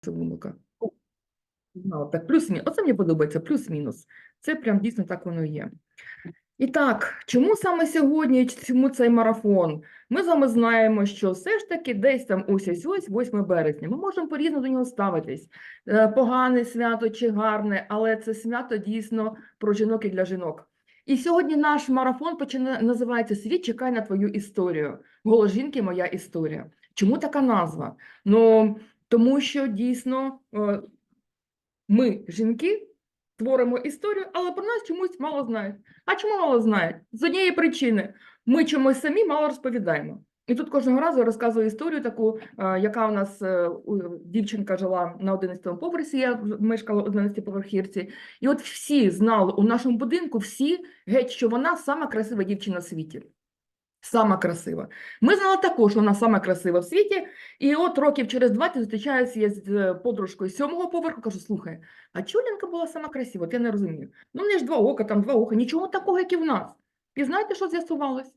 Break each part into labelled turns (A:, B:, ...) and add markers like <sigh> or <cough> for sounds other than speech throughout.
A: Це. О, Так, плюс-мінус. Оце мені подобається, плюс-мінус. Це прям дійсно так воно є. І так, чому саме сьогодні, чому цей марафон? Ми з вами знаємо, що все ж таки десь там ось ось ось 8 березня. Ми можемо по-різному до нього ставитись. Е, Погане свято чи гарне, але це свято дійсно про жінок і для жінок. І сьогодні наш марафон починає називається Світ чекає на твою історію. Голос жінки моя історія. Чому така назва? Ну тому що дійсно е, ми, жінки, творимо історію, але про нас чомусь мало знають. А чому мало знають? З однієї причини ми чомусь самі мало розповідаємо. І тут кожного разу розказую історію таку, е, яка у нас е, дівчинка жила на 11-му поверсі, я мешкала в 11 поверхівці. І от всі знали у нашому будинку, всі геть, що вона сама красива дівчина в світі. Сама красива. Ми знали також, що вона сама красива в світі. І от років через 20 зустрічаюся я з е, подружкою сьомого поверху, кажу, слухай, а Чулінка була сама красива, от я не розумію. Ну, в неї ж два ока, там два ока, нічого такого, як і в нас. І знаєте, що з'ясувалось?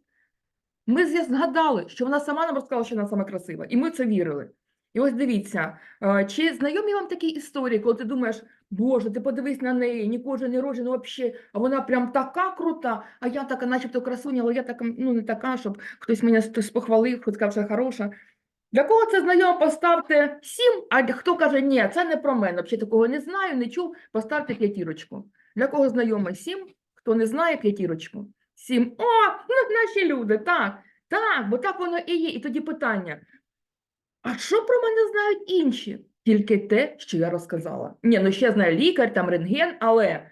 A: Ми згадали, що вона сама нам розказала, що вона сама красива, і ми це вірили. І ось дивіться, е, чи знайомі вам такі історії, коли ти думаєш, Боже, ти подивись на неї, нікого не рожена взагалі, а вона прям така крута, а я така, начебто красуня, але я така, ну не така, щоб хтось мене хтось похвалив, хтось сказав, що хороша. Для кого це знайомо, поставте сім, а хто каже, ні, це не про мене, взагалі такого не знаю, не чув, поставте п'ятірочку. Для кого знайомо сім, хто не знає п'ятірочку. Сім. О, ну, наші люди, так, так, бо так воно і є. І тоді питання: а що про мене знають інші? Тільки те, що я розказала. Ні, ну ще знає лікар, там рентген, але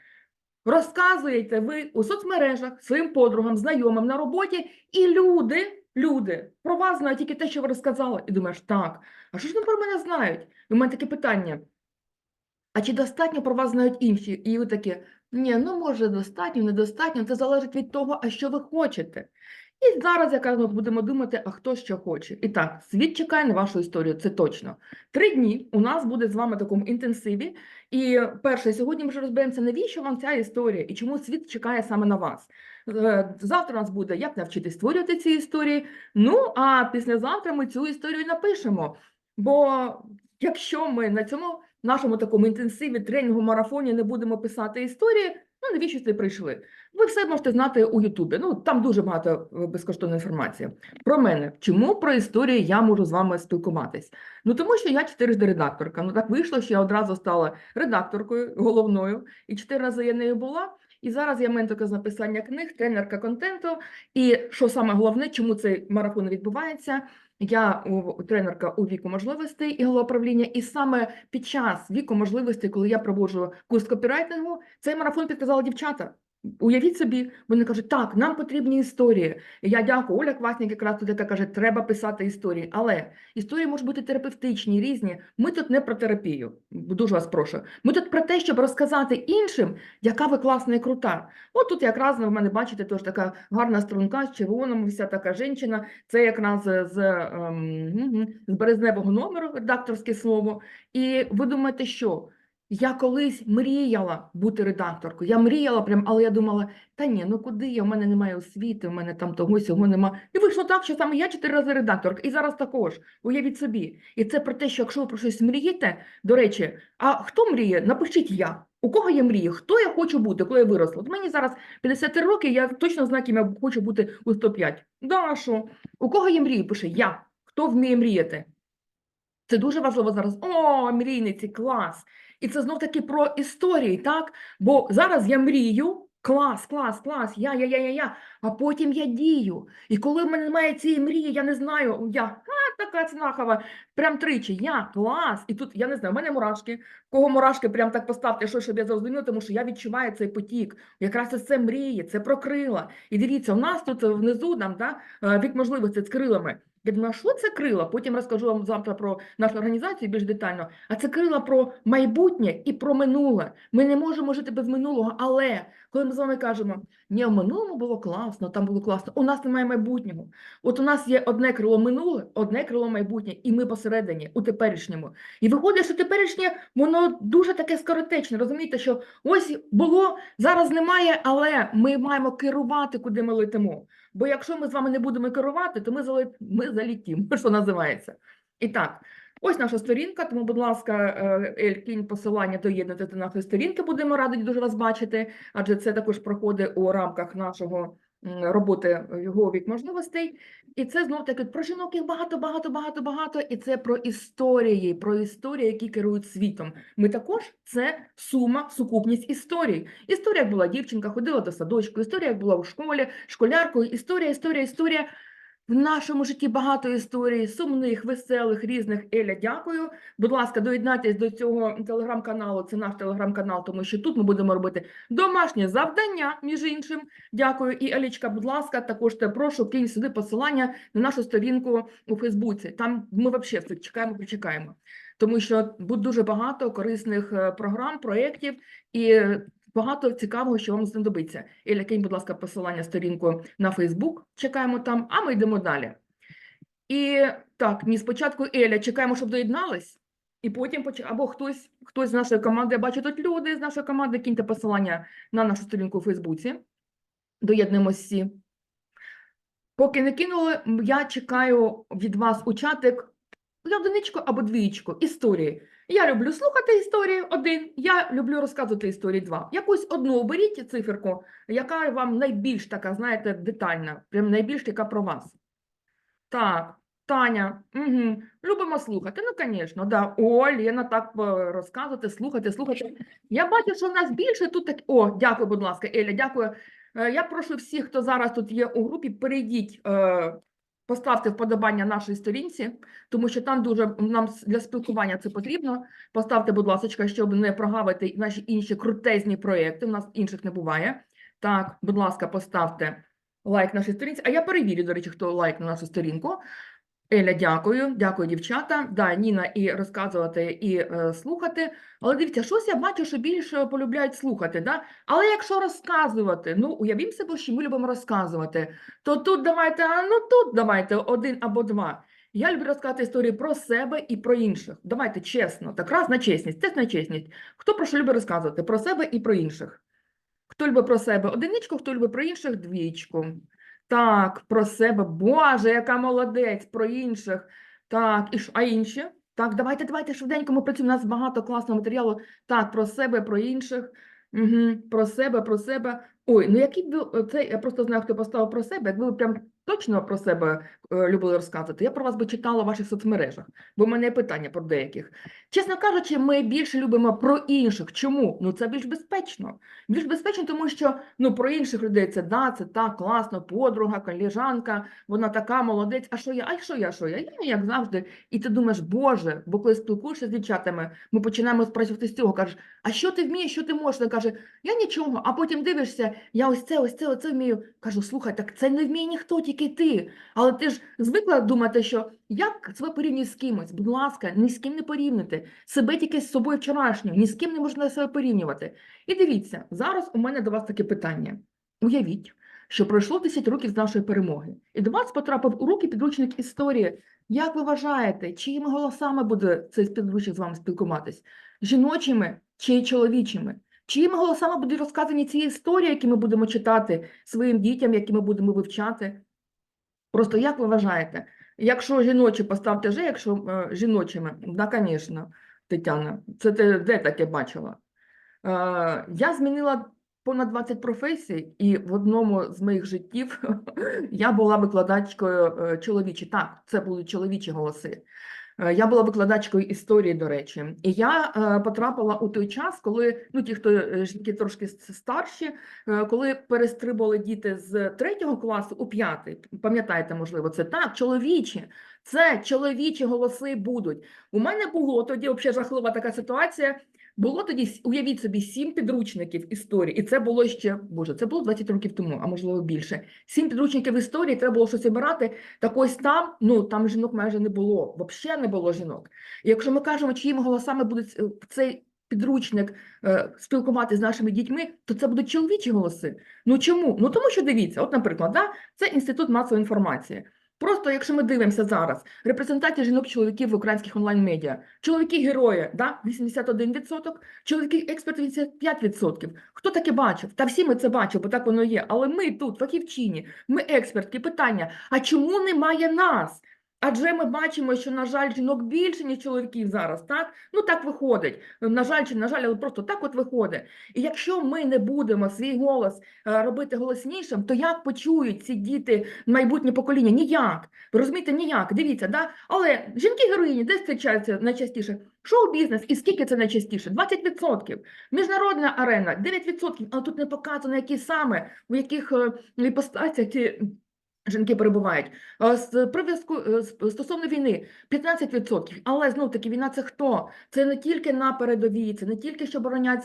A: розказуєте ви у соцмережах своїм подругам, знайомим на роботі, і люди, люди про вас знають тільки те, що ви розказали. І думаєш, так, а що ж вони про мене знають? І у мене таке питання. А чи достатньо про вас знають інші? І ви такі, ні, ну може достатньо, недостатньо, це залежить від того, а що ви хочете. І зараз якраз ми будемо думати, а хто що хоче. І так, світ чекає на вашу історію, це точно. Три дні у нас буде з вами в такому інтенсиві. І перше, сьогодні ми вже розберемося, навіщо вам ця історія і чому світ чекає саме на вас. Е, Завтра у нас буде як навчитись створювати ці історії. Ну а післязавтра ми цю історію напишемо. Бо якщо ми на цьому нашому такому інтенсиві тренінгу марафоні не будемо писати історії, ну навіщо сюди прийшли? Ви все можете знати у Ютубі. Ну там дуже багато е, безкоштовної інформації. Про мене, чому про історії я можу з вами спілкуватись? Ну тому що я чотирижди редакторка. Ну так вийшло, що я одразу стала редакторкою головною, і чотири рази я нею була. І зараз я менторка з написання книг, тренерка контенту. І що саме головне, чому цей марафон відбувається? Я тренерка у віку можливостей і головоправління, і саме під час віку можливостей, коли я проводжу курс копірайтингу, цей марафон підказали дівчата. Уявіть собі, вони кажуть, так, нам потрібні історії. Я дякую, Оля Кваснік якраз тут яка каже, треба писати історії. Але історії можуть бути терапевтичні, різні. Ми тут не про терапію, дуже вас прошу. Ми тут про те, щоб розказати іншим, яка ви класна і крута. От тут якраз в мене бачите, теж така гарна струнка з червоним, вся така жінка. Це якраз з, ем, з березневого номеру, редакторське слово. І ви думаєте, що? Я колись мріяла бути редакторкою. Я мріяла прям, але я думала, та ні, ну куди я? У мене немає освіти, у мене там того сього нема. І вийшло так, що саме я чотири рази редакторка, і зараз також. Уявіть собі. І це про те, що якщо ви про щось мрієте, до речі, а хто мріє? Напишіть я. У кого є мрії? Хто я хочу бути, коли я виросла? От мені зараз 53 роки, я точно знаю, ким я хочу бути у 105. Да, а що? У кого є мрії? Пише я. Хто вміє мріяти? Це дуже важливо зараз. О, мрійниці, клас! І це знов таки про історії, так? Бо зараз я мрію, клас, клас, клас, я, я, я, я, я, а потім я дію. І коли в мене немає цієї мрії, я не знаю, я а, така цнахова, прям тричі, я, клас. І тут, я не знаю, в мене мурашки. Кого мурашки, прям так поставте, що, щоб я зрозуміла, тому що я відчуваю цей потік. Якраз це мрії, це про крила. І дивіться, у нас тут внизу там, да, е, вік можливостей з крилами. Я думаю, а що це крила? Потім розкажу вам завтра про нашу організацію більш детально. А це крила про майбутнє і про минуле. Ми не можемо жити без минулого, але коли ми з вами кажемо, ні, в минулому було класно, там було класно, у нас немає майбутнього. От у нас є одне крило минуле, одне крило майбутнє, і ми посередині, у теперішньому. І виходить, що теперішнє, воно дуже таке скоротечне. Розумієте, що ось було, зараз немає, але ми маємо керувати, куди ми летимо. Бо якщо ми з вами не будемо керувати, то ми, залет... ми залітимо, <laughs> що називається. І так, Ось наша сторінка, тому, будь ласка, е, Ель, кинь посилання доєднати до нашої сторінки. Будемо раді дуже вас бачити, адже це також проходить у рамках нашого роботи його вік можливостей. І це знов таки про жінок їх багато, багато, багато, багато. І це про історії, про історії, які керують світом. Ми також це сума, сукупність історій. Історія, як була дівчинка, ходила до садочку, історія, як була у школі, школяркою, історія, історія, історія. В нашому житті багато історій, сумних, веселих, різних. Еля, дякую. Будь ласка, доєднайтесь до цього телеграм-каналу. Це наш телеграм-канал, тому що тут ми будемо робити домашнє завдання, між іншим. Дякую. І Елічка, будь ласка, також те прошу кинь сюди посилання на нашу сторінку у Фейсбуці. Там ми взагалі все чекаємо, причекаємо. Тому що буде дуже багато корисних е, програм, проєктів і багато цікавого, що вам знадобиться. Еля, кинь, будь ласка, посилання сторінку на Фейсбук. Чекаємо там, а ми йдемо далі. І так, ні, спочатку Еля, чекаємо, щоб доєднались, і потім поч... або хтось, хтось з нашої команди, я бачу тут люди з нашої команди, киньте посилання на нашу сторінку у Фейсбуці. Доєднуємось всі. Поки не кинули, я чекаю від вас у чатик одиничку або двічку історії. Я люблю слухати історії один, я люблю розказувати історії два. Якусь одну оберіть циферку, яка вам найбільш така, знаєте, детальна, прям найбільш яка про вас. Так, Таня, угу. Любимо слухати. Ну, звісно, да. О, Лена, так е, розказувати, слухати, слухати. Я бачу, що в нас більше тут так. О, дякую, будь ласка, Еля, дякую. Е, Я прошу всіх, хто зараз тут є у групі, перейдіть, е, поставте вподобання нашій сторінці, тому що там дуже нам для спілкування це потрібно. Поставте, будь ласка, щоб не прогавити наші інші крутезні проєкти. У нас інших не буває. Так, будь ласка, поставте лайк нашій сторінці. А я перевірю, до речі, хто лайк на нашу сторінку. Еля, дякую, дякую, дівчата. Да, Ніна, і розказувати, і е, слухати. Але дивіться, щось я бачу, що більше полюбляють слухати. Да? Але якщо розказувати, ну уявімо себе, що ми любимо розказувати, то тут давайте, а ну тут давайте один або два. Я люблю розказати історії про себе і про інших. Давайте чесно, так раз на чесність, тест на чесність. Хто про що любить розказувати? Про себе і про інших. Хто любить про себе одиничку, хто любить про інших двічку. Так, про себе. Боже, яка молодець, про інших. Так, і а інші? Так, давайте, давайте швиденько, ми працюємо, у нас багато класного матеріалу. Так, про себе, про інших. Угу, про себе, про себе. Ой, ну який б ви- це, я просто знаю, хто поставив про себе. Якби ви прям точно про себе е, любили розказувати, я про вас би читала в ваших соцмережах, бо в мене є питання про деяких. Чесно кажучи, ми більше любимо про інших. Чому? Ну це більш безпечно. Більш безпечно, тому що ну про інших людей це да, це так, класно, подруга, коліжанка, вона така молодець. А що я? А що я? Що я? Я як завжди. І ти думаєш, Боже, бо коли спілкуєшся з дівчатами, ми починаємо спрацювати з цього. Кажеш, а що ти вмієш, що ти можеш? Вона каже, я нічого. А потім дивишся, я ось це, ось це, оце вмію. Кажу, слухай, так це не вміє ніхто, тільки ти. Але ти ж звикла думати, що як себе порівнює з кимось? Будь ласка, ні з ким не Себе тільки з собою вчорашнім, ні з ким не можна себе порівнювати. І дивіться, зараз у мене до вас таке питання. Уявіть, що пройшло 10 років з нашої перемоги, і до вас потрапив у руки підручник історії. Як ви вважаєте, чиїми голосами буде цей підручник з вами спілкуватись? Жіночими чи чоловічими? Чиїми голосами будуть розказані ці історії, які ми будемо читати своїм дітям, які ми будемо вивчати? Просто як ви вважаєте? Якщо жіночі поставте же, якщо е, жіночими, да, звісно, Тетяна, це ти де таке бачила? Е, я змінила понад 20 професій, і в одному з моїх життів <laughs> я була викладачкою е, чоловічі. Так, це були чоловічі голоси. Е, Я була викладачкою історії, до речі, і я е, потрапила у той час, коли ну ті, хто е, жінки трошки старші, коли перестрибували діти з третього класу у п'ятий. Пам'ятаєте, можливо, це так, чоловічі. Це чоловічі голоси будуть. У мене було тоді взагалі жахлива така ситуація. Було тоді, уявіть собі, сім підручників історії, і це було ще, боже, це було 20 років тому, а можливо більше. Сім підручників історії, треба було щось обирати. Так ось там, ну там жінок майже не було, взагалі не було жінок. І якщо ми кажемо, чиїми голосами буде цей підручник е, спілкуватися з нашими дітьми, то це будуть чоловічі голоси. Ну чому? Ну тому що дивіться, от, наприклад, да, це інститут масової інформації. Просто якщо ми дивимося зараз, репрезентація жінок-чоловіків в українських онлайн-медіа, чоловіки-герої, да, 81%, чоловіки-експерти 85%. Хто таке бачив? Та всі ми це бачимо, бо так воно є. Але ми тут, фахівчині, ми експертки, питання, а чому немає нас? Адже ми бачимо, що, на жаль, жінок більше, ніж чоловіків зараз, так? Ну так виходить. На жаль, чи на жаль, але просто так от виходить. І якщо ми не будемо свій голос е, робити голоснішим, то як почують ці діти майбутнє покоління? Ніяк. Розумієте, ніяк. Дивіться, да? Але жінки-героїні де зустрічаються найчастіше? Шоу-бізнес, і скільки це найчастіше? 20%. Міжнародна арена 9%, але тут не показано, які саме, у яких е, ці жінки перебувають. З прив'язку е, стосовно війни 15%. Але знов таки війна це хто? Це не тільки на передовій, це не тільки що боронять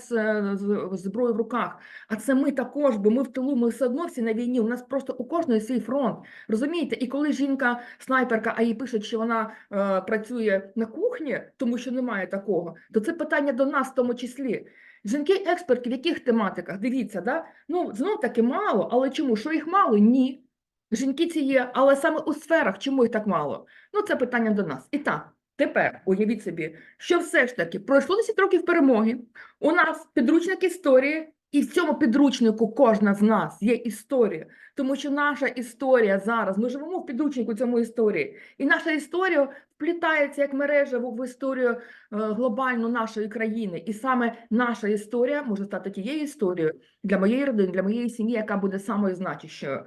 A: зброю в руках, а це ми також, бо ми в тилу, ми все одно всі на війні. У нас просто у кожної свій фронт. Розумієте? І коли жінка снайперка, а їй пишуть, що вона е, працює на кухні, тому що немає такого, то це питання до нас в тому числі. Жінки-експерти в яких тематиках? Дивіться, да? ну знов таки мало, але чому? Що їх мало? Ні. Жінки ці є, але саме у сферах, чому їх так мало? Ну, це питання до нас. І так, тепер уявіть собі, що все ж таки пройшло 10 років перемоги. У нас підручник історії, і в цьому підручнику кожна з нас є історія, тому що наша історія зараз, ми живемо в підручнику цьому історії, і наша історія вплітається як мережа в історію е, глобальну нашої країни. І саме наша історія може стати тією історією для моєї родини, для моєї сім'ї, яка буде самою значущою.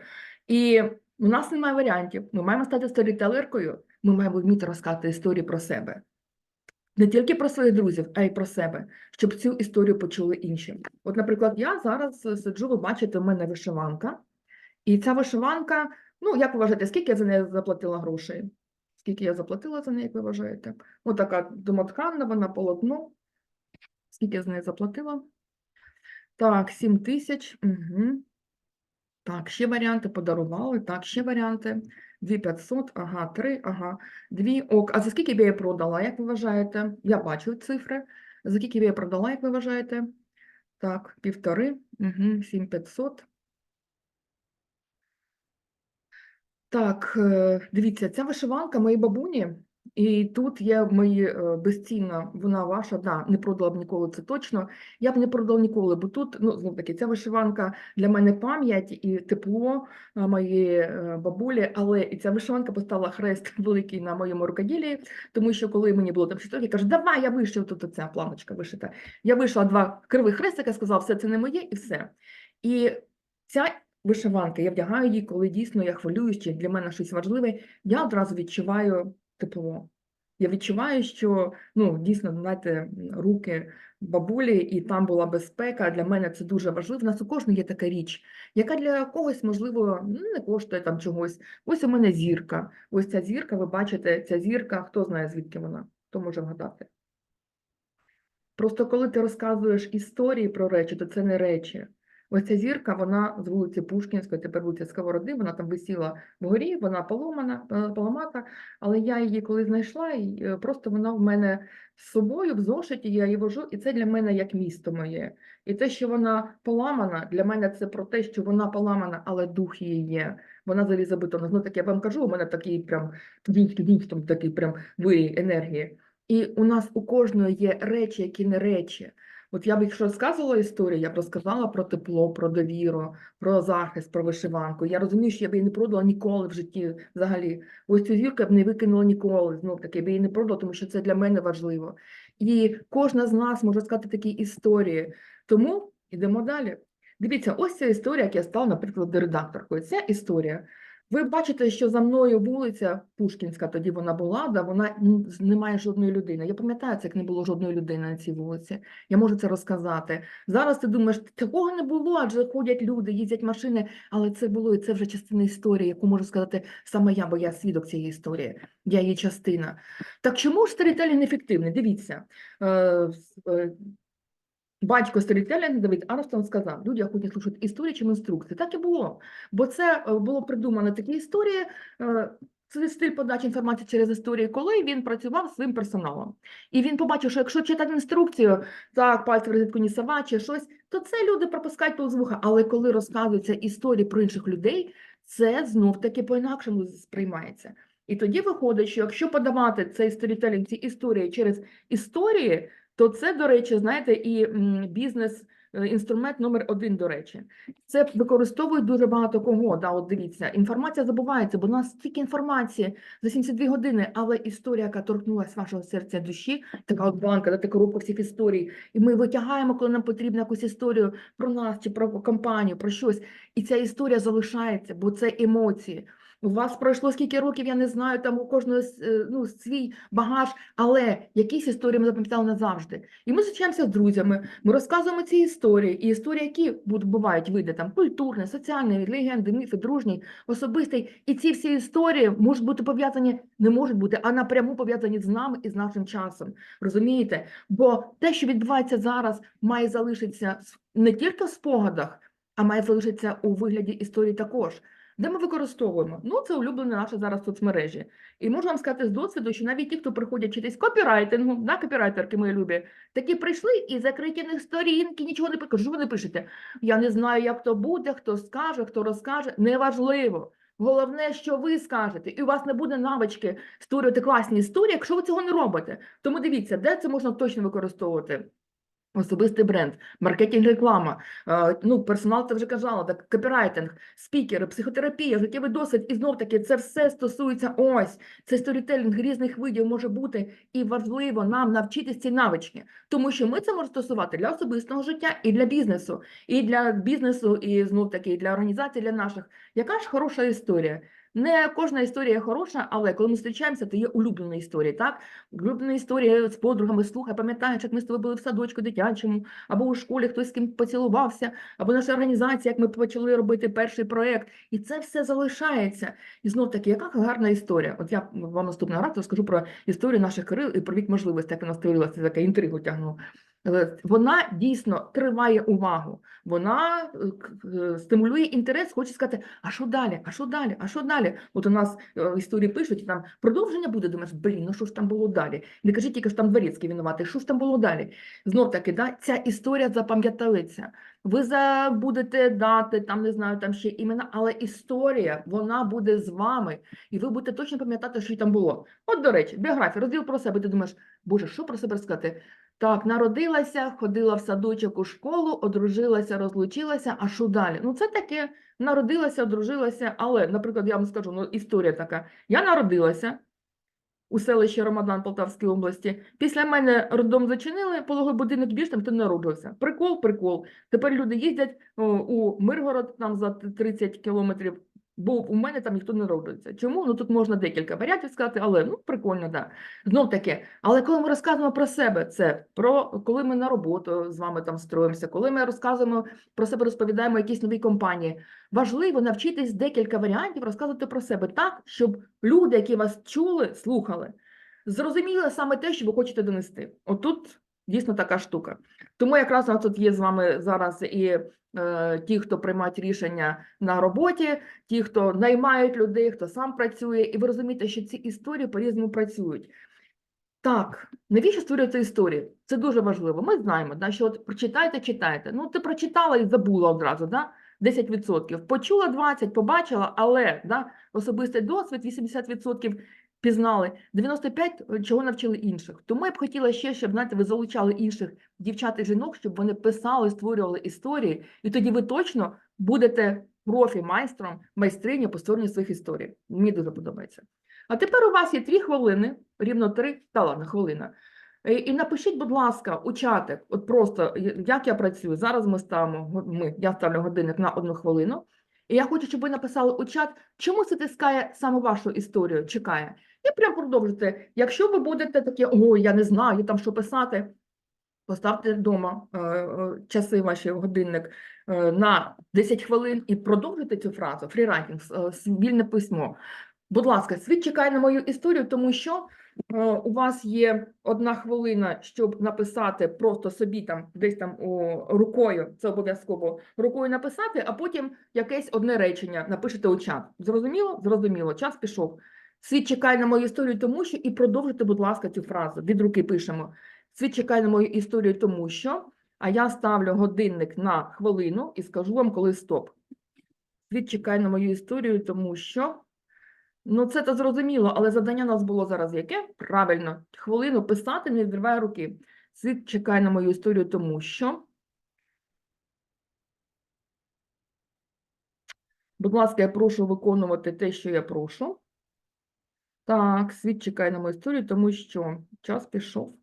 A: І у нас немає варіантів. Ми маємо стати сторітелеркою, ми маємо вміти розказати історії про себе. Не тільки про своїх друзів, а й про себе, щоб цю історію почули інші. От, наприклад, я зараз сиджу, ви бачите, у мене вишиванка. І ця вишиванка, ну, як ви вважаєте, скільки я за неї заплатила грошей? Скільки я заплатила за неї, як ви вважаєте? Ось така домотканна, вона полотно. Скільки я за неї заплатила? Так, 7 тисяч. Угу. Так, ще варіанти подарували. Так, ще варіанти. 2500, ага, 3, ага, 2. Ок. А за скільки б я продала, як ви вважаєте? Я бачу цифри. За скільки б я продала, як ви вважаєте? Так, півтори, угу, 7500. Так, е, дивіться, ця вишиванка моєї бабуні, і тут є мої безцінна, вона ваша, да, не продала б ніколи, це точно. Я б не продала ніколи, бо тут, ну, знов таки, ця вишиванка для мене пам'ять і тепло е, моєї е, бабулі, але і ця вишиванка поставила хрест <laughs> великий на моєму рукоділі, тому що коли мені було там 6 років, я кажу, давай я вишив, тут оця планочка вишита. Я вийшла два кривих хрестика, сказала, все це не моє, і все. І ця вишиванка, я вдягаю її, коли дійсно я хвилююсь, чи для мене щось важливе, я одразу відчуваю тепло. Я відчуваю, що ну, дійсно, знаєте, руки бабулі, і там була безпека. Для мене це дуже важливо. У нас у кожного є така річ, яка для когось, можливо, ну, не коштує там чогось. Ось у мене зірка. Ось ця зірка, ви бачите, ця зірка, хто знає, звідки вона? Хто може вгадати? Просто коли ти розказуєш історії про речі, то це не речі. Ось ця зірка, вона з вулиці Пушкінської, тепер вулиця Сковороди, вона там висіла вгорі, вона поломана, е, поламата, але я її коли знайшла, і е, просто вона в мене з собою в зошиті, я її вожу, і це для мене як місто моє. І те, що вона поламана, для мене це про те, що вона поламана, але дух її є. Вона залізобетонна. Ну, так я вам кажу, у мене такий прям там такий прям вирій енергії. І у нас у кожної є речі, які не речі. От я б, якщо розказувала історію, я б розказала про тепло, про довіру, про захист, про вишиванку. Я розумію, що я б її не продала ніколи в житті взагалі. Ось цю зірку я б не викинула ніколи. Знов таки, я б її не продала, тому що це для мене важливо. І кожна з нас може сказати такі історії. Тому йдемо далі. Дивіться, ось ця історія, як я стала, наприклад, редакторкою. Ця історія. Ви бачите, що за мною вулиця Пушкінська, тоді вона була, да, вона н- з- немає жодної людини. Я пам'ятаю, це як не було жодної людини на цій вулиці. Я можу це розказати. Зараз ти думаєш, такого не було, адже ходять люди, їздять машини, але це було, і це вже частина історії, яку можу сказати саме я, бо я свідок цієї історії, я її частина. Так чому ж сторітелінг неефективний? Дивіться. Батько сторітелінг Давид Армстронг сказав, люди хочуть слухати історії, чим інструкції. Так і було. Бо це е, було придумано такі історії, е, це стиль подачі інформації через історії, коли він працював зі своїм персоналом. І він побачив, що якщо читати інструкцію, так, пальці в розетку не чи щось, то це люди пропускають повз вуха. Але коли розказуються історії про інших людей, це знов-таки по-інакшому сприймається. І тоді виходить, що якщо подавати цей сторітелінг, ці історії через історії, то це, до речі, знаєте, і бізнес е, інструмент номер один, до речі. Це використовують дуже багато кого. Да, от дивіться, інформація забувається, бо у нас стільки інформації за 72 години, але історія, яка торкнулася вашого серця душі, така от банка, да, така коробка всіх історій. І ми витягаємо, коли нам потрібно якусь історію про нас чи про компанію, про щось. І ця історія залишається, бо це емоції. У вас пройшло скільки років, я не знаю, там у кожного е, ну, свій багаж, але якісь історії ми запам'ятали назавжди. І ми зустрічаємося з друзями, ми розказуємо ці історії, і історії, які бувають види там культурні, соціальні, легенди, міфи, дружні, особистий. І ці всі історії можуть бути пов'язані, не можуть бути, а напряму пов'язані з нами і з нашим часом. Розумієте? Бо те, що відбувається зараз, має залишитися не тільки в спогадах, а має залишитися у вигляді історії також. Де ми використовуємо? Ну, це улюблені наші зараз соцмережі. І можу вам сказати з досвіду, що навіть ті, хто приходять вчитись копірайтингу, на копірайтерки мої любі, такі прийшли і закриті них сторінки, нічого не пишуть. Що ви не пишете? Я не знаю, як то буде, хто скаже, хто розкаже. Неважливо. Головне, що ви скажете, і у вас не буде навички створювати класні історії, якщо ви цього не робите. Тому дивіться, де це можна точно використовувати. Особистий бренд, маркетинг, реклама, е, ну, персонал, це вже казала, так, копірайтинг, спікери, психотерапія, життєвий досвід. І знов таки це все стосується ось, це сторітелінг різних видів може бути. І важливо нам навчитись ці навички, тому що ми це можемо стосувати для особистого життя і для бізнесу, і для бізнесу, і знов таки і для організацій, для наших. Яка ж хороша історія? Не кожна історія хороша, але коли ми зустрічаємося, то є улюблена історія, так? Улюблена історія з подругами, слухай, пам'ятаєш, як ми з тобою були в садочку дитячому, або у школі хтось з ким поцілувався, або наша організація, як ми почали робити перший проєкт. І це все залишається. І знов таки, яка гарна історія. От я вам наступного разу розкажу про історію наших Кирил і про вік можливостей, як вона створилася, таке інтригу тягнула. Але Вона дійсно триває увагу, вона е, е, стимулює інтерес, хоче сказати, а що далі, а що далі, а що далі? От у нас е, історії пишуть, там продовження буде, думаєш, блін, ну що ж там було далі? Не кажіть тільки, що там Дворецький винуватий, що ж там було далі? Знов таки, да, ця історія запам'яталиться. Ви забудете дати, там не знаю, там ще імена, але історія, вона буде з вами, і ви будете точно пам'ятати, що там було. От, до речі, біографія, розділ про себе, ти думаєш, Боже, що про себе розказати? Так, народилася, ходила в садочок у школу, одружилася, розлучилася, а що далі? Ну, це таке, народилася, одружилася, але, наприклад, я вам скажу, ну, історія така. Я народилася у селищі Ромадан Полтавської області. Після мене роддом зачинили, пологовий будинок більш там хто народився. Прикол, прикол. Тепер люди їздять у Миргород, там за 30 кілометрів, бо у мене там ніхто не народиться. Чому? Ну тут можна декілька варіантів сказати, але ну прикольно, да. Знов таки, але коли ми розказуємо про себе, це про коли ми на роботу з вами там строїмося, коли ми розказуємо про себе, розповідаємо якісь нові компанії. Важливо навчитись декілька варіантів розказувати про себе так, щоб люди, які вас чули, слухали, зрозуміли саме те, що ви хочете донести. Отут дійсно така штука. Тому якраз у нас тут є з вами зараз і ті, хто приймають рішення на роботі, ті, хто наймають людей, хто сам працює, і ви розумієте, що ці історії по-різному працюють. Так, навіщо створюються історії? Це дуже важливо. Ми знаємо, да, що от прочитайте, читайте. Ну, ти прочитала і забула одразу, да? 10%. Почула 20, побачила, але да, особистий досвід 80% пізнали, 95% чого навчили інших. Тому я б хотіла ще, щоб знаєте, ви залучали інших дівчат і жінок, щоб вони писали, створювали історії, і тоді ви точно будете профі, майстром, майстрині по створенню своїх історій. Мені дуже подобається. А тепер у вас є дві хвилини, рівно три, та ладно, хвилина. Е, І напишіть, будь ласка, у чатик, от просто як я працюю. Зараз ми ставимо, ми, я ставлю годинник на одну хвилину. І я хочу, щоб ви написали у чат, чому це тискає саме вашу історію, чекає. І прям продовжуйте. Якщо ви будете такі, ой, я не знаю, там що писати, поставте вдома е, е, часи ваші годинник е, на 10 хвилин і продовжуйте цю фразу, фрірайтинг, е, вільне письмо. Будь ласка, світ чекає на мою історію, тому що е, у вас є одна хвилина, щоб написати просто собі там десь там рукою, це обов'язково рукою написати, а потім якесь одне речення напишете у чат. Зрозуміло? Зрозуміло. Час пішов. Світ чекає на мою історію, тому що і продовжуйте, будь ласка, цю фразу. Від руки пишемо. Світ чекає на мою історію, тому що. А я ставлю годинник на хвилину і скажу вам, коли стоп. Світ чекає на мою історію, тому що. Ну, це то зрозуміло, але завдання у нас було зараз яке? Правильно, хвилину писати, не відриває руки. Світ чекає на мою історію, тому що. Будь ласка, я прошу виконувати те, що я прошу. Так, світ чекає на мою історію, тому що час пішов.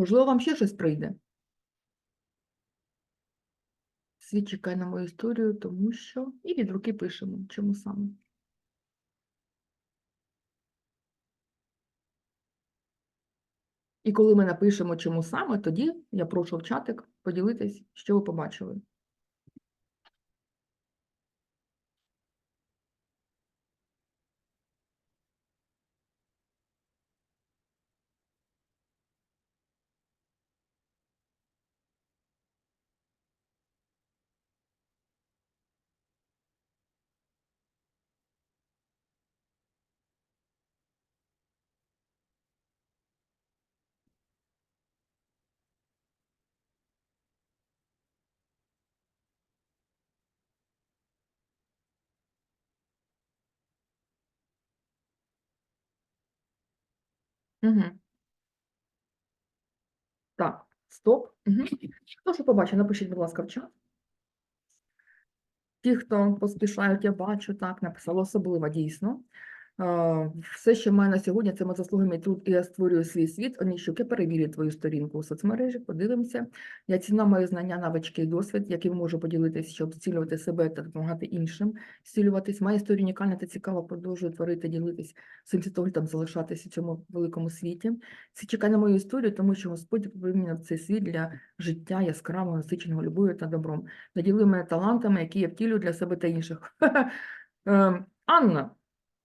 A: Можливо, вам ще щось прийде. Світ чекає на мою історію, тому що. І від руки пишемо. Чому саме? І коли ми напишемо, чому саме, тоді я прошу в чатик поділитись, що ви побачили. Угу. Так, стоп. Угу. Хто що побачив, напишіть, будь ласка, в чат. Ті, хто поспішають, я бачу, так, написала особливо дійсно. Все, що мене на сьогодні, це мої заслуги, мій труд, і я створюю свій світ. Оніщук, я перевірю твою сторінку у соцмережі, подивимося. Я ціна мої знання, навички і досвід, яким можу поділитися, щоб зцілювати себе та допомагати іншим, зцілюватись. Моя історія унікальна та цікава, продовжую творити, ділитись своїм світоглядом, залишатися в цьому великому світі. Це чекає на мою історію, тому що Господь виміняв цей світ для життя яскравого, насиченого любов'ю та добром. Наділив мене талантами, які я втілюю для себе та інших. <laughs> Ем, Анна.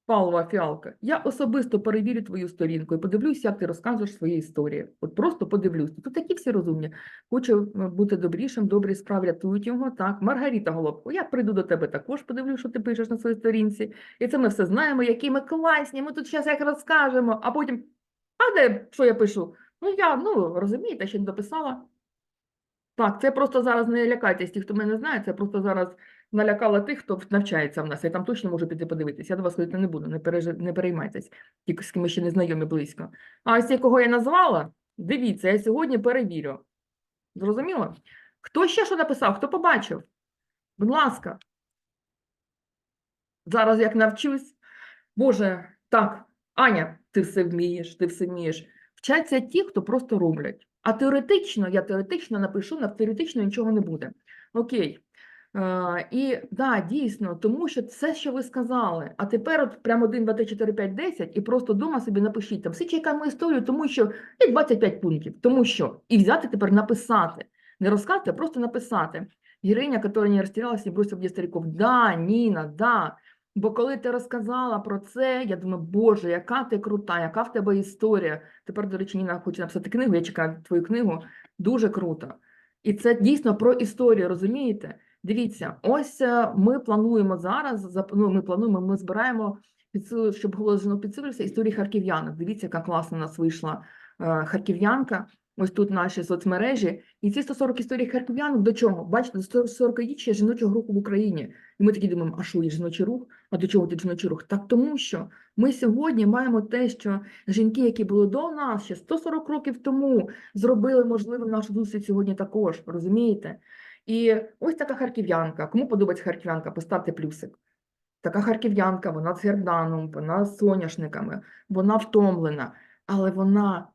A: Павлова фіалка, я особисто перевірю твою сторінку і подивлюсь, як ти розказуєш свої історії. От просто подивлюсь. Тут такі всі розумні. Хочу е, бути добрішим, добрі справи рятують його. Так, Маргарита Голубко, я прийду до тебе також, подивлюсь, що ти пишеш на своїй сторінці. І це ми все знаємо, які ми класні, ми тут зараз як розкажемо, а потім, а де що я пишу? Ну я, ну розумієте, ще не дописала. Так, це просто зараз не лякайтесь, ті, хто мене знає, це просто зараз налякала тих, хто навчається в нас. Я там точно можу піти подивитися. Я до вас ходити не буду, не, переж... не переймайтесь, ті, з ким ще не знайомі близько. А ось ті, кого я назвала, дивіться, я сьогодні перевірю. Зрозуміло? Хто ще що написав? Хто побачив? Будь ласка. Зараз як навчусь. Боже, так, Аня, ти все вмієш, ти все вмієш. Вчаться ті, хто просто роблять. А теоретично, я теоретично напишу, на теоретично нічого не буде. Окей. Е, і да, дійсно, тому що це, що ви сказали. А тепер от прямо 1, 2, 3, 4, 5, 10 і просто вдома собі напишіть там всі чекаємо історію, тому що і 25 пунктів, тому що і взяти тепер написати. Не розказати, а просто написати. Героиня, которая не растерялась, не бросила где стариков. Да, Ніна, да. Бо коли ти розказала про це, я думаю, Боже, яка ти крута, яка в тебе історія. Тепер, до речі, Ніна хоче написати книгу, я чекаю твою книгу. Дуже круто. І це дійсно про історію, розумієте? Дивіться, ось е, ми плануємо зараз, ну, ми плануємо, ми збираємо, підсилу- щоб голос жінок підсилився, історії харків'янок. Дивіться, яка класна у нас вийшла е, харків'янка. Ось тут наші соцмережі. І ці 140 історій харків'янок до чого? Бачите, 140 річчя жіночого руху в Україні. І ми такі думаємо, а що є жіночий рух? А до чого тут жіночий рух? Так тому що ми сьогодні маємо те, що жінки, які були до нас ще 140 років тому, зробили можливим нашу зустріч сьогодні також, розумієте? І ось така харків'янка. Кому подобається харків'янка, поставте плюсик. Така харків'янка, вона з герданом, вона з соняшниками, вона втомлена, але вона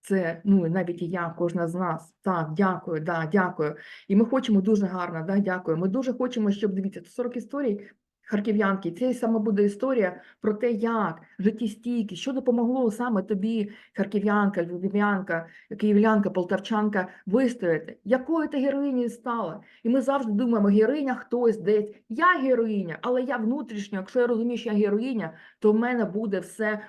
A: це, ну і навіть і я, кожна з нас. Так, дякую, да, дякую. І ми хочемо дуже гарно, да, дякую. Ми дуже хочемо, щоб дивіться, 40 історій харків'янки. Це саме буде історія про те, як життєстійкість, що допомогло саме тобі, харків'янка, львів'янка, київлянка, полтавчанка, вистояти. Якою ти героїнею стала? І ми завжди думаємо, героїня хтось десь. Я героїня, але я внутрішня, якщо я розумію, що я героїня, то в мене буде все.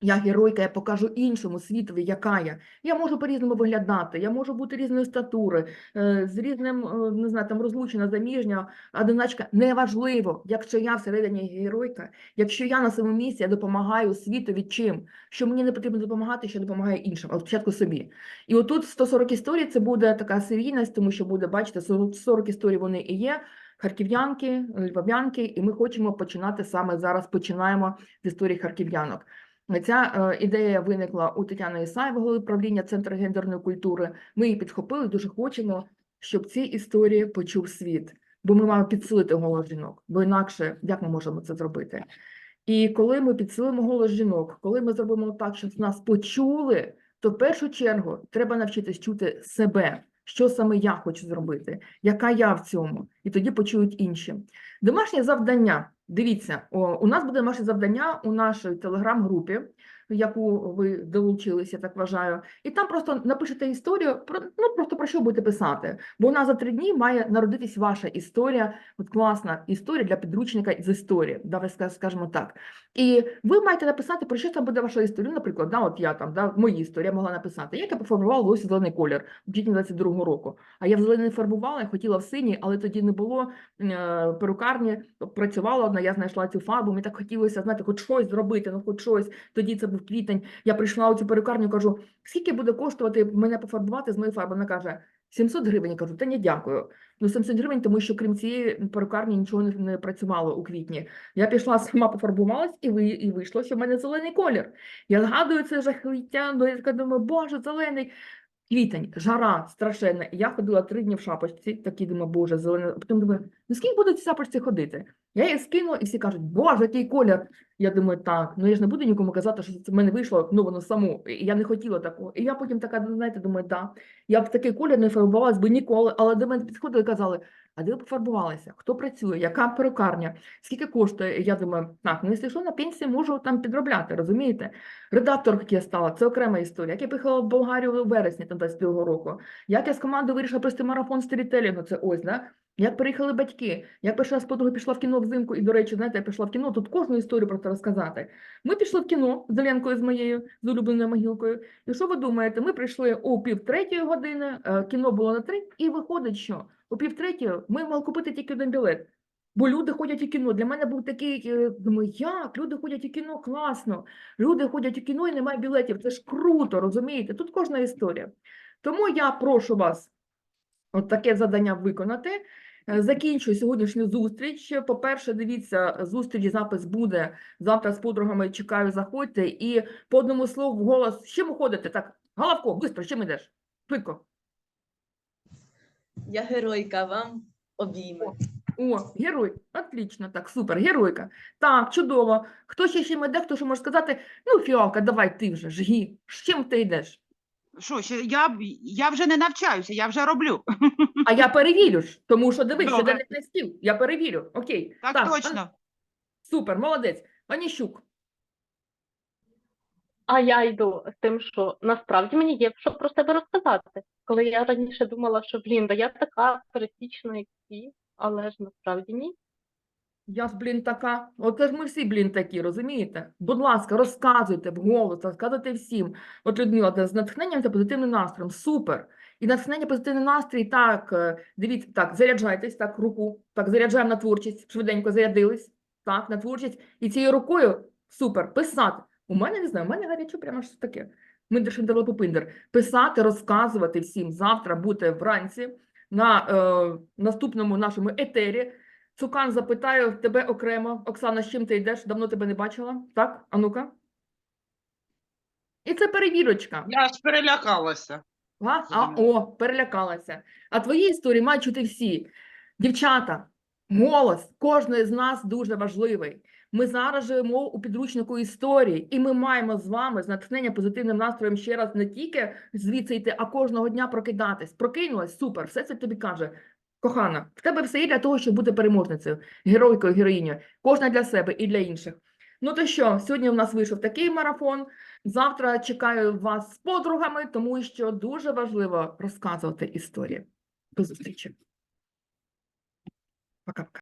A: Я геройка, я покажу іншому світові, яка я. Я можу по-різному виглядати, я можу бути різної статури, е, з різним, е, не знаю, там розлучена, заміжня, одиначка. Неважливо, якщо я всередині геройка, якщо я на своєму місці, я допомагаю світові чим, що мені не потрібно допомагати, що я допомагаю іншим, але спочатку собі. І отут 140 історій це буде така серійність, тому що буде, бачите, 40 40 історій вони і є. харків'янки, львов'янки, і ми хочемо починати саме зараз. Починаємо з історії харків'янок. Ця е, ідея виникла у Тетяни Ісаєвої, голови правління Центру гендерної культури. Ми її підхопили. Дуже хочемо, щоб ці історії почув світ, бо ми маємо підсилити голос жінок. Бо інакше як ми можемо це зробити? І коли ми підсилимо голос жінок, коли ми зробимо так, щоб нас почули, то в першу чергу треба навчитись чути себе, що саме я хочу зробити, яка я в цьому, і тоді почують інші. Домашнє завдання. Дивіться, у нас буде домашнє завдання у нашій телеграм-групі, яку ви долучилися, так вважаю, і там просто напишете історію про ну просто про що будете писати. Бо у нас за три дні має народитись ваша історія, от класна історія для підручника з історії. Давай ска- скажемо так. І ви маєте написати, про що там буде ваша історія. Наприклад, да, от я там, да, в моїй історії могла написати, я пофарбувала волосся зелений колір у квітні 22-го року. А я в не фарбувала, я хотіла в синій, але тоді не було е, перукарні, працювала одна, я знайшла цю фарбу, мені так хотілося, знаєте, хоч щось зробити, ну хоч щось. Тоді це був квітень. Я прийшла у цю перукарню, кажу, скільки буде коштувати мене пофарбувати з моєю фарбою? Вона каже, 700 гривень. Я кажу, та ні, дякую. Ну, 700 гривень, тому що крім цієї перукарні нічого не, не працювало у квітні. Я пішла сама пофарбувалась і, ви, і вийшло, що в мене зелений колір. Я згадую це жахлиття, ну я така думаю, боже, зелений. Квітень, жара страшенна. Я ходила три дні в шапочці, такі думаю, боже, зелена. Потім думаю, ну скільки буду ці шапочці ходити? Я її скинула, і всі кажуть, боже, який колір. Я думаю, так, ну я ж не буду нікому казати, що це в мене вийшло, ну воно само. І я не хотіла такого. І я потім така, ну, знаєте, думаю, так, я б такий колір не фарбувалась би ніколи, але до мене підходили і казали, а де ви пофарбувалися? Хто працює? Яка перукарня? Скільки коштує? Я думаю, так, ну якщо що, на пенсії можу там підробляти, розумієте? Редактором я стала, це окрема історія. Як я поїхала в Болгарію у вересні там 22 року, як я з командою вирішила провести марафон сторітелінгу, це ось, да? Як приїхали батьки, як перший раз подруга пішла в кіно взимку, і, до речі, знаєте, я пішла в кіно, тут кожну історію про це розказати. Ми пішли в кіно з Оленкою, з моєю, з улюбленою могилкою. І що ви думаєте? Ми прийшли о пів третьої години, е, кіно було на три, і виходить, що о пів третьої ми мали купити тільки один білет. Бо люди ходять у кіно. Для мене був такий, е, думаю, як? Люди ходять у кіно, класно. Люди ходять у кіно і немає білетів. Це ж круто, розумієте? Тут кожна історія. Тому я прошу вас от таке завдання виконати. Е, Закінчую сьогоднішню зустріч. По-перше, дивіться, зустріч, запис буде завтра з подругами. Чекаю, заходьте. І по одному слову в голос. З чим уходите? Так, Головко, швидко, чим йдеш? Швидко.
B: Я геройка, вам обійми.
A: О, герой. Отлично, так, супер, геройка. Так, чудово. Хто ще чим іде, хто що може сказати? Ну, Фіалка, давай ти вже, жги. З чим ти йдеш?
C: Що, ще я, б- я вже не навчаюся, я вже роблю.
A: А я перевірю ж, тому що дивись,
C: Добре.
A: щоденник не стіл. Я перевірю. Окей.
C: Так,
A: Ан-
C: точно.
A: Супер, молодець. Аніщук.
D: А я йду з тим, що насправді мені є що про себе розказати. Коли я раніше думала, що блін, да я така пересічна, як всі, але ж насправді ні.
A: Я ж, блін, така. Оце ж ми всі, блін, такі, розумієте? Будь ласка, розказуйте вголос, розказуйте всім. От Людмила, з натхненням та позитивним настроєм. Супер. І натхнення, позитивний настрій, так, е, дивіться, так, заряджайтесь, так, руку, так, заряджаємо на творчість, швиденько зарядились, так, на творчість. І цією рукою, супер, писати. У мене, не знаю, у мене гаряче прямо що таке. Миндер Шиндерло Пупиндер. Писати, розказувати всім. Завтра бути вранці на е, наступному нашому етері. Цукан, запитаю тебе окремо. Оксана, з чим ти йдеш? Давно тебе не бачила. Так? А ну-ка. І це перевірочка.
E: Я ж перелякалася.
A: Га? А, о, перелякалася. А твої історії мають чути всі. Дівчата, голос кожної з нас дуже важливий. Ми зараз живемо у підручнику історії, і ми маємо з вами з натхнення позитивним настроєм ще раз не тільки звідси йти, а кожного дня прокидатись. Прокинулась, супер, все це тобі каже. Кохана, в тебе все є для того, щоб бути переможницею, геройкою, героїнею. Кожна для себе і для інших. Ну то що, сьогодні у нас вийшов такий марафон. Завтра чекаю вас з подругами, тому що дуже важливо розказувати історії. До зустрічі. Пока-пока.